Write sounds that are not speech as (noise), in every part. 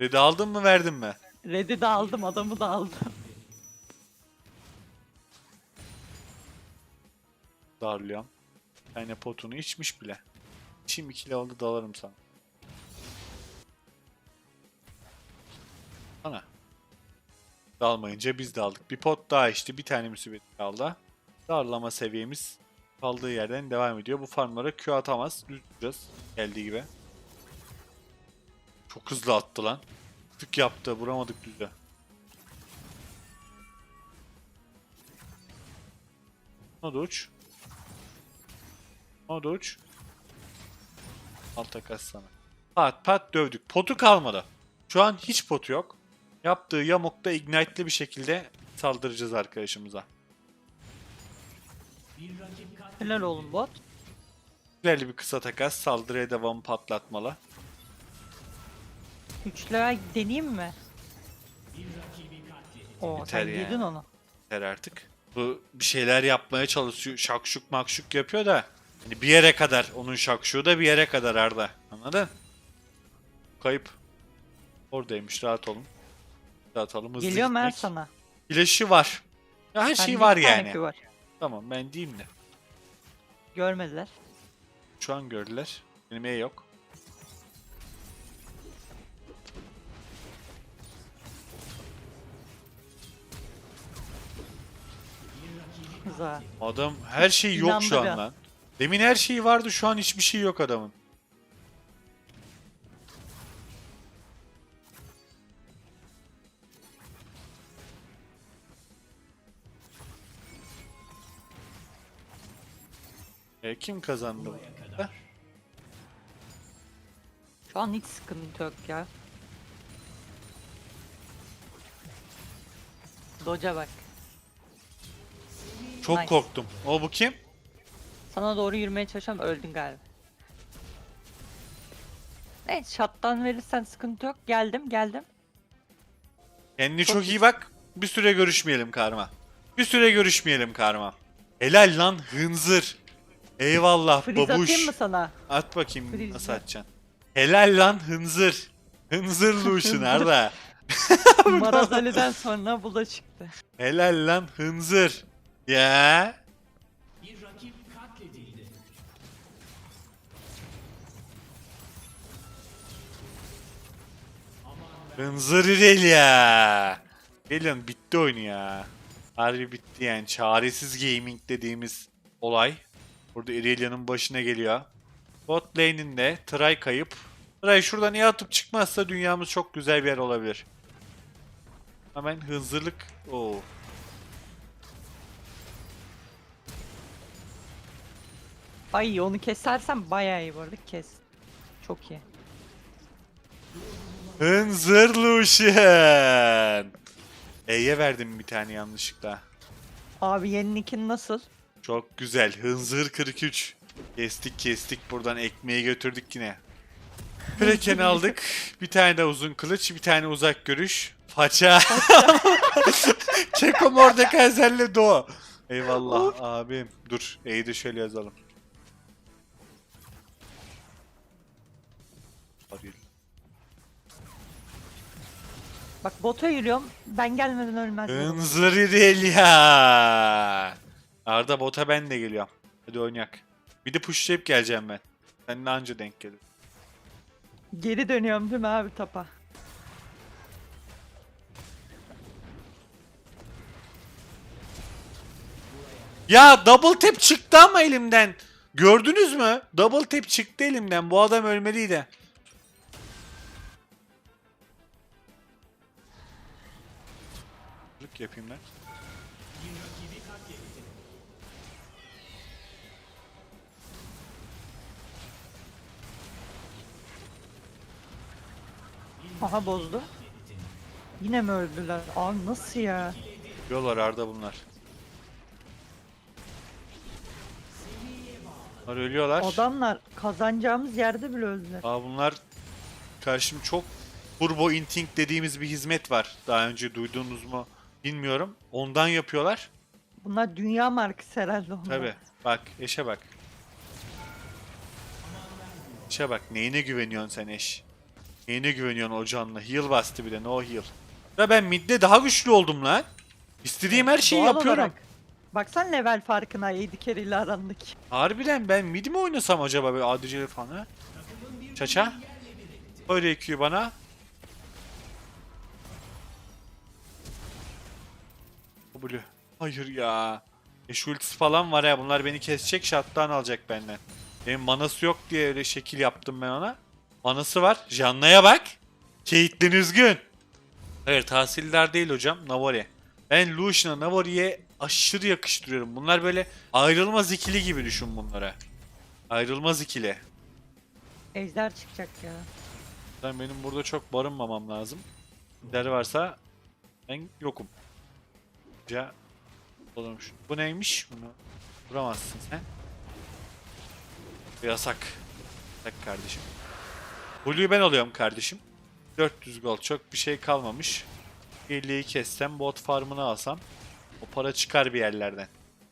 Red'i aldın mı verdin mi? Red'i de aldım, adamı da aldım. Darlıyorum. Yani potunu içmiş bile. Şimdi ikili oldu dalarım sana. Ana. Dalmayınca biz de aldık. Bir pot daha içti. Bir tane musibet kaldı. Darlama seviyemiz kaldığı yerden devam ediyor. Bu farmlara Q atamaz. Düz duracağız. Geldiği gibi. Çok hızlı attı lan. Tık yaptı. Vuramadık düze. Hadi uç. Hadi uç. Al takas sana. Pat pat dövdük. Potu kalmadı. Şu an hiç potu yok. Yaptığı yamukta ignite'li bir şekilde saldıracağız arkadaşımıza. Helal oğlum bot. Güzel bir kısa takas saldırıya devamı patlatmalı. 3 level deneyeyim mi? Oo Yeter sen ya. yedin onu. Yeter artık. Bu bir şeyler yapmaya çalışıyor. Şakşuk makşuk yapıyor da. Hani bir yere kadar. Onun şakşuğu da bir yere kadar Arda. Anladın? Kayıp. Oradaymış rahat olun. Rahat olun. Hızlı Geliyor gitmek. sana? Flash'ı var. Ya her şey Bende var tane yani. Var. Tamam ben diyeyim de. Görmediler. Şu an gördüler. Benim E yok. Güzel. Adam her şey yok şu an lan. Demin her şeyi vardı şu an hiçbir şey yok adamın. E, kim kazandı? Heh, Şu an hiç sıkıntı yok ya. Doca bak. Çok Nice. korktum. O bu kim? Sana doğru yürümeye çalışıyorum öldün galiba. Evet shot'tan verirsen sıkıntı yok. Geldim geldim. Kendine Çok çok, iyi bak. Bir süre görüşmeyelim karma. Bir süre görüşmeyelim karma. Helal lan hınzır. Eyvallah Freeze babuş. atayım mı sana? At bakayım Freeze nasıl atacaksın. Helal lan hınzır. Hınzır Lucian Arda. (laughs) Maraz Ali'den sonra bu da çıktı. Helal lan hınzır. Ya. Hınzır İrelia. Geliyorsun bitti oyunu ya. Harbi bitti yani. Çaresiz gaming dediğimiz olay. Burada Irelia'nın başına geliyor. Bot lane'in de Try kayıp. Try şuradan iyi atıp çıkmazsa dünyamız çok güzel bir yer olabilir. Hemen hızlılık. Oo. Ay onu kesersen bayağı iyi bu arada kes. Çok iyi. Hınzır Lucian. E'ye verdim bir tane yanlışlıkla. Abi yeni nickin nasıl? Çok güzel. Hınzır 43. Kestik kestik buradan ekmeği götürdük yine. Kraken aldık. (laughs) Bir tane de uzun kılıç, bir tane uzak görüş. Faça. (laughs) Keko Mordekaiser'le Doğu. Eyvallah abim. Dur E'yi de şöyle yazalım. Bak bota yürüyorum. Ben gelmeden ölmez. Hınzır İrelia. Arda bota ben de geliyorum. Hadi oynayak. Bir de pushlayıp geleceğim ben. Seninle anca denk gelir. Geri dönüyorum değil mi abi tapa? Ya double tap çıktı ama elimden. Gördünüz mü? Double tap çıktı elimden. Bu adam ölmeliydi. Yapayım lan. Aha bozdu. Yine mi öldüler? Abi nasıl ya? Yollar Arda bunlar. Bunlar ölüyorlar. Adamlar kazanacağımız yerde bile öldüler. Aa bunlar karşım çok turbo inting dediğimiz bir hizmet var. Daha önce duydunuz mu bilmiyorum. Ondan yapıyorlar. Bunlar dünya markası herhalde onlar. Tabi. Bak eşe bak. Eşe bak. Neyine güveniyorsun sen eş? Neyine güveniyorsun o canlı? Heal bastı bir de no heal. Ya ben midde daha güçlü oldum lan. İstediğim her şeyi Doğal yapıyorum. olarak. Baksan level farkına 7 kere ile arandaki. Harbiden ben mid mi oynasam acaba böyle ADC falan ha? Çaça. Öyle EQ bana. W. Hayır ya. E şu ultisi falan var ya bunlar beni kesecek shutdown alacak benden. Benim manası yok diye öyle şekil yaptım ben ona. Manası var. Janna'ya bak. Caitlyn üzgün. Hayır tahsildar değil hocam. Navori. Ben Lucian'a Navori'ye aşırı yakıştırıyorum. Bunlar böyle ayrılmaz ikili gibi düşün bunlara. Ayrılmaz ikili. Ejder çıkacak ya. Ben benim burada çok barınmamam lazım. Der varsa ben yokum. Ya olurmuş. Bu neymiş? Bunu vuramazsın sen. Yasak. Yasak kardeşim. Blue'yu ben alıyorum kardeşim. 400 gold çok bir şey kalmamış. Birliği kessem bot farmını alsam o para çıkar bir yerlerden.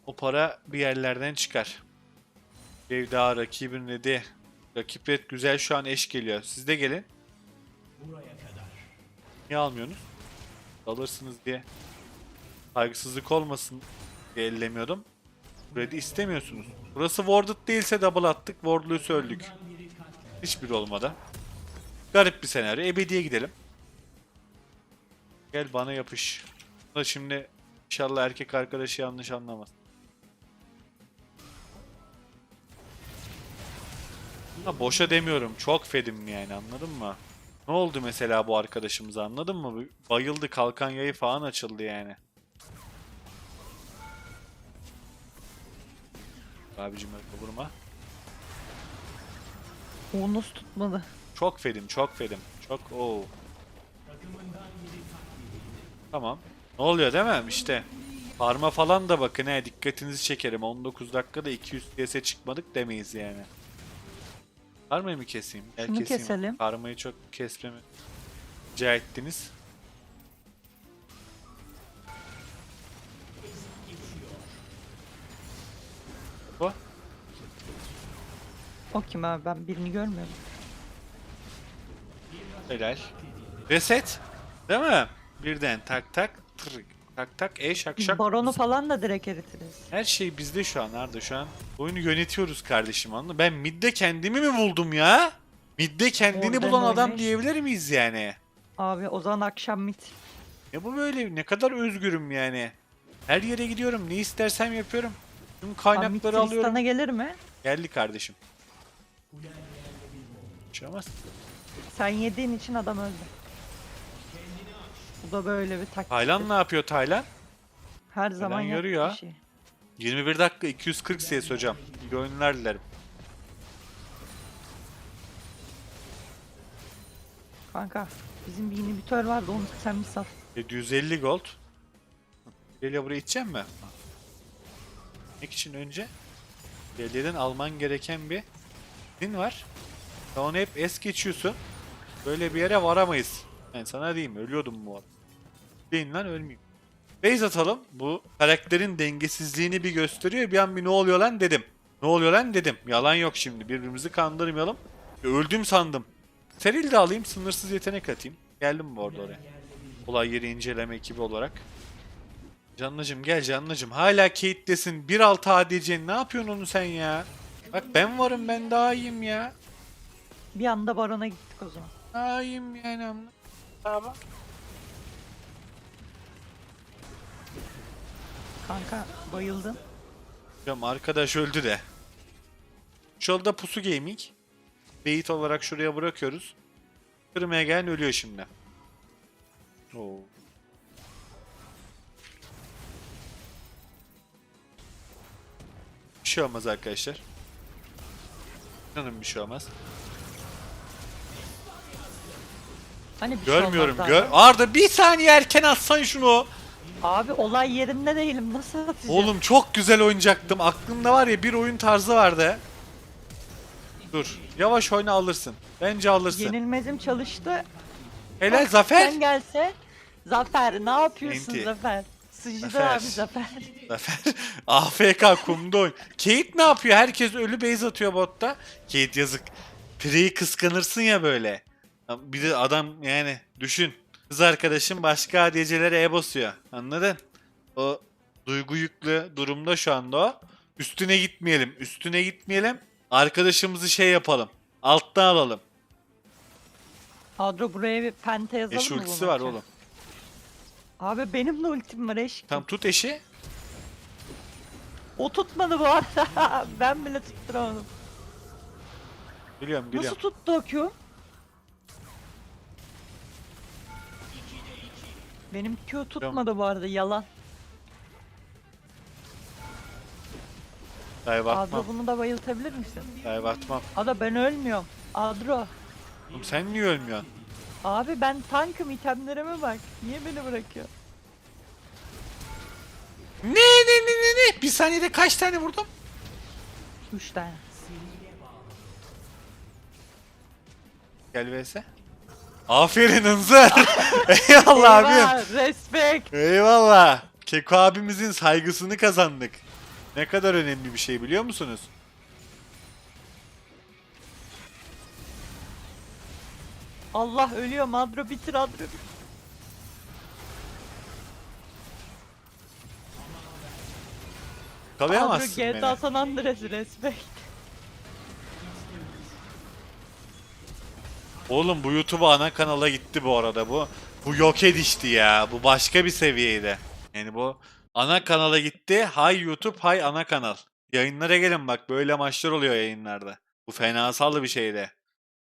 O para bir yerlerden çıkar. Ev daha rakibin dedi. Rakip red güzel şu an eş geliyor. Siz de gelin. Niye almıyorsunuz? Alırsınız diye. Saygısızlık olmasın diye ellemiyordum. Red'i istemiyorsunuz. Burası warded değilse double attık. Wardluysa öldük. Hiçbir olmadı. Garip bir senaryo. Ebediye gidelim. Gel bana yapış. Da şimdi inşallah erkek arkadaşı yanlış anlamaz. Ha, boşa demiyorum. Çok fedim yani anladın mı? Ne oldu mesela bu arkadaşımıza anladın mı? Bayıldı kalkan yayı falan açıldı yani. Abicim öyle vurma. Unus tutmadı. Çok fedim, çok fedim. Çok o. Tamam. Ne oluyor değil mi? İşte. Parma falan da bakın he dikkatinizi çekerim. 19 dakikada 200 TS çıkmadık demeyiz yani. Parmayı mı keseyim? Gel Şunu keseyim. keselim. Parmayı çok kesmemi rica ettiniz. Bu. O kim abi ben birini görmüyorum. Helal. Reset. Değil mi? Birden tak tak tırık. Tak tak e şak şak. Baronu falan da direkt eritiriz. Her şey bizde şu an Arda şu an. Oyunu yönetiyoruz kardeşim anladın mı? Ben midde kendimi mi buldum ya? Midde kendini Oradan bulan adam oynayış. diyebilir miyiz yani? Abi o zaman akşam mit. Ya bu böyle ne kadar özgürüm yani. Her yere gidiyorum ne istersem yapıyorum. Tüm kaynakları alıyorum. Tristan'a gelir mi? Geldi kardeşim. Olmaz. Sen yediğin için adam öldü. Bu da böyle bir taktik. Taylan ne yapıyor Taylan? Her zaman yaptığı görüyor? şey. 21 dakika 240 CS hocam. İyi oyunlar dilerim. Kanka bizim bir inhibitör vardı onu sen bir sal. 750 gold. Geliyor buraya içeceğim mi? Ne için önce? Belediyeden alman gereken bir din var. Sen onu hep es geçiyorsun. Böyle bir yere varamayız. Ben sana diyeyim ölüyordum bu arada. Deyin lan ölmeyeyim. Base atalım. Bu karakterin dengesizliğini bir gösteriyor. Bir an bir ne oluyor lan dedim. Ne oluyor lan dedim. Yalan yok şimdi. Birbirimizi kandırmayalım. Öldüm sandım. Seril de alayım. Sınırsız yetenek atayım. Geldim bu arada oraya. Olay yeri inceleme ekibi olarak. Canlıcım gel canlıcım. Hala Kate'desin. 1.6 ADC. Ne yapıyorsun onu sen ya? Bak ben varım ben daha iyiyim ya. Bir anda barona gittik o zaman. Daha iyiyim yani. amına. Abi. Kanka bayıldın. Hocam arkadaş öldü de. Şu anda pusu gaming. Bait olarak şuraya bırakıyoruz. Kırmaya gelen ölüyor şimdi. Oo. Şey olmaz arkadaşlar. İnanın bir şey olmaz. Hani bir şey Görmüyorum. olmaz Gör. Arda bir saniye erken atsan şunu. Abi olay yerinde değilim nasıl atacağım? Oğlum çok güzel oynayacaktım. Aklımda var ya bir oyun tarzı vardı. Dur. Yavaş oyna alırsın. Bence alırsın. Yenilmezim çalıştı. Helal Bak, Zafer. Sen gelse. Zafer ne yapıyorsun Enti. Zafer? Sıçtı Zafer. abi Zafer. (laughs) Zafer. AFK kumda oyun. Kate ne yapıyor? Herkes ölü base atıyor botta. Kate yazık. Pre'yi kıskanırsın ya böyle. Bir de adam yani düşün. Kız arkadaşım başka ADC'lere E basıyor. Anladın? O duygu yüklü durumda şu anda o. Üstüne gitmeyelim. Üstüne gitmeyelim. Arkadaşımızı şey yapalım. Alttan alalım. Adro buraya bir penta yazalım Eş mı ultisi var oğlum. Abi benim de ultim var eş. Tamam tut eşi. O tutmadı bu arada. (laughs) ben bile tutturamadım. Biliyorum Nasıl biliyorum. tuttu o Q? Benim Q tutmadı bu arada yalan. Dive atmam. Adro bunu da bayıltabilir misin? Dive atmam. Ada ben ölmüyorum. Adro. Oğlum sen niye ölmüyorsun? Abi ben tankım itemlerime bak. Niye beni bırakıyor? Ne ne ne ne ne? Bir saniyede kaç tane vurdum? 3 tane. Gel vs. Aferin Hınzır. (laughs) Eyvallah abim. Eyvah, Respect. Eyvallah. Keko abimizin saygısını kazandık. Ne kadar önemli bir şey biliyor musunuz? Allah ölüyor Adro bitir Adro bitir. Adro Kalayamazsın GTA beni. San Andreas respect. Oğlum bu YouTube ana kanala gitti bu arada bu. Bu yok edişti ya. Bu başka bir seviyeydi. Yani bu ana kanala gitti. Hay YouTube, hay ana kanal. Yayınlara gelin bak böyle maçlar oluyor yayınlarda. Bu fenasal bir şeydi.